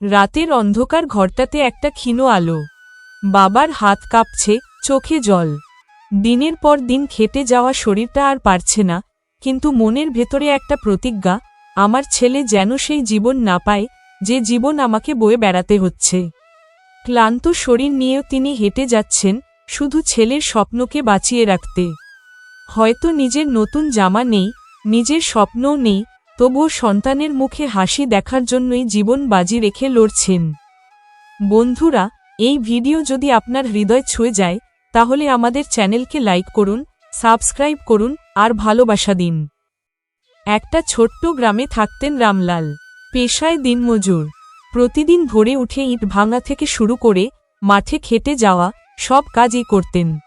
রাতের অন্ধকার ঘরটাতে একটা ক্ষীণ আলো। বাবার হাত কাঁপছে, চোখে জল। দিনের পর দিন খেটে যাওয়া শরীরটা আর পারছে না, কিন্তু মনের ভেতরে একটা প্রতিজ্ঞা, আমার ছেলে যেন সেই জীবন না পায়, যে জীবন আমাকে বয়ে বেড়াতে হচ্ছে। ক্লান্ত শরীর নিয়েও তিনি হেঁটে যাচ্ছেন, শুধু ছেলের স্বপ্নকে বাঁচিয়ে রাখতে। হয়তো নিজের নতুন জামা নেই, নিজের স্বপ্নও নেই তবুও সন্তানের মুখে হাসি দেখার জন্যই জীবন বাজি রেখে লড়ছেন। বন্ধুরা, এই ভিডিও যদি আপনার হৃদয় ছুঁয়ে যায়, তাহলে আমাদের চ্যানেলকে লাইক করুন, সাবস্ক্রাইব করুন, আর ভালোবাসা দিন। একটা ছোট্ট গ্রামে থাকতেন রামলাল। পেশায় দিনমজুর। প্রতিদিন ভোরে উঠে ইট ভাঙা থেকে শুরু করে মাঠে খেটে যাওয়া সব কাজই করতেন।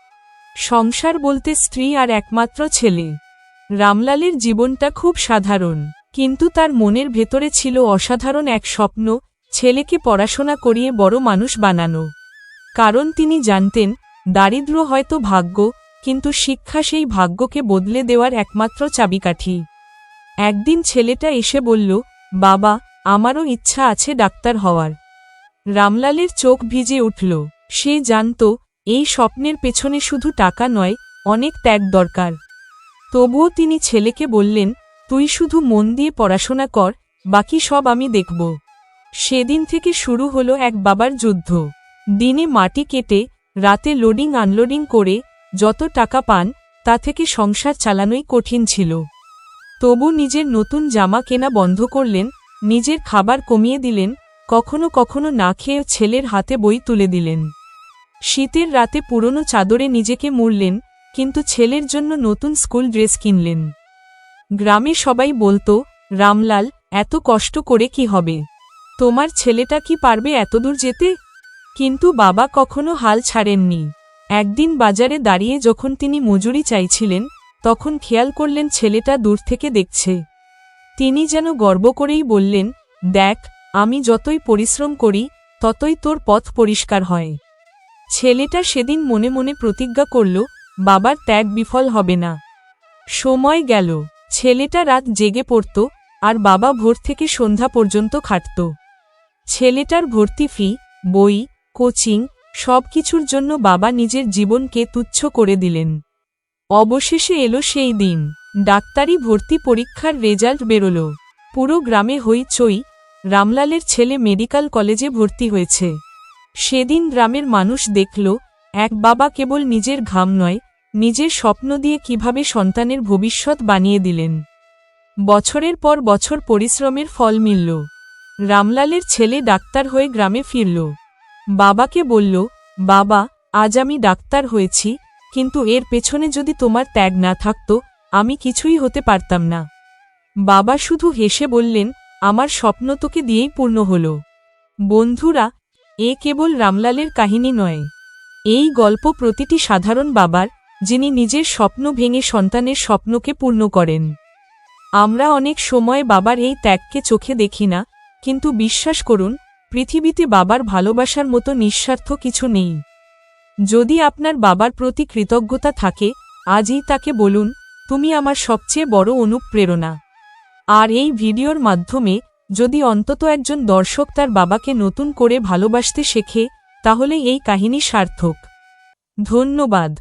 সংসার বলতে স্ত্রী আর একমাত্র ছেলে। রামলালের জীবনটা খুব সাধারণ। কিন্তু তার মনের ভেতরে ছিল অসাধারণ এক স্বপ্ন, ছেলেকে পড়াশোনা করিয়ে বড় মানুষ বানানো। কারণ তিনি জানতেন, দারিদ্র হয়তো ভাগ্য, কিন্তু শিক্ষা সেই ভাগ্যকে বদলে দেওয়ার একমাত্র চাবিকাঠি। একদিন ছেলেটা এসে বলল, বাবা, আমারও ইচ্ছা আছে ডাক্তার হওয়ার। রামলালের চোখ ভিজে উঠল। সে জানত, এই স্বপ্নের পেছনে শুধু টাকা নয়, অনেক ত্যাগ দরকার। তবুও তিনি ছেলেকে বললেন তুই শুধু মন দিয়ে পড়াশোনা কর, বাকি সব আমি দেখব। সেদিন থেকে শুরু হলো এক বাবার যুদ্ধ। দিনে মাটি কেটে, রাতে লোডিং আনলোডিং করে, যত টাকা পান, তা থেকে সংসার চালানোই কঠিন ছিল। তবু নিজের নতুন জামা কেনা বন্ধ করলেন, নিজের খাবার কমিয়ে দিলেন, কখনো কখনো না খেয়ে ছেলের হাতে বই তুলে দিলেন। শীতের রাতে পুরনো চাদরে নিজেকে মুড়লেন, কিন্তু ছেলের জন্য নতুন স্কুল ড্রেস কিনলেন। গ্রামে সবাই বলতো, রামলাল, এত কষ্ট করে কি হবে? তোমার ছেলেটা কি পারবে এতদূর যেতে? কিন্তু বাবা কখনো হাল ছাড়েননি। একদিন বাজারে দাঁড়িয়ে যখন তিনি মজুরি চাইছিলেন, তখন খেয়াল করলেন ছেলেটা দূর থেকে দেখছে। তিনি যেন গর্ব করেই বললেন, দেখ, আমি যতই পরিশ্রম করি, ততই তোর পথ পরিষ্কার হয়। ছেলেটা সেদিন মনে মনে প্রতিজ্ঞা করল, বাবার ত্যাগ বিফল হবে না। সময় গেল। ছেলেটা রাত জেগে পড়ত, আর বাবা ভোর থেকে সন্ধ্যা পর্যন্ত খাটত। ছেলেটার ভর্তি ফি, বই, কোচিং সব কিছুর জন্য বাবা নিজের জীবনকে তুচ্ছ করে দিলেন। অবশেষে এলো সেই দিন। ডাক্তারি ভর্তি পরীক্ষার রেজাল্ট বেরোল। পুরো গ্রামে হইচই রামলালের ছেলে মেডিকেল কলেজে ভর্তি হয়েছে। সেদিন গ্রামের মানুষ দেখল, এক বাবা কেবল নিজের ঘাম নয় নিজের স্বপ্ন দিয়ে কীভাবে সন্তানের ভবিষ্যৎ বানিয়ে দিলেন। বছরের পর বছর পরিশ্রমের ফল মিলল। রামলালের ছেলে ডাক্তার হয়ে গ্রামে ফিরল। বাবাকে বলল, বাবা, আজ আমি ডাক্তার হয়েছি, কিন্তু এর পেছনে যদি তোমার ত্যাগ না থাকত, আমি কিছুই হতে পারতাম না বাবা শুধু হেসে বললেন, আমার স্বপ্ন তোকে দিয়েই পূর্ণ হল। বন্ধুরা, এ কেবল রামলালের কাহিনী নয়। এই গল্প প্রতিটি সাধারণ বাবার যিনি নিজের স্বপ্ন ভেঙে সন্তানের স্বপ্নকে পূর্ণ করেন। আমরা অনেক সময় বাবার এই ত্যাগকে চোখে দেখি না, কিন্তু বিশ্বাস করুন, পৃথিবীতে বাবার ভালোবাসার মতো নিঃস্বার্থ কিছু নেই। যদি আপনার বাবার প্রতি কৃতজ্ঞতা থাকে, আজই তাকে বলুন, তুমি আমার সবচেয়ে বড় অনুপ্রেরণা। আর এই ভিডিওর মাধ্যমে যদি অন্তত একজন দর্শক তার বাবাকে নতুন করে ভালোবাসতে শেখে, তাহলে এই কাহিনী সার্থক। ধন্যবাদ।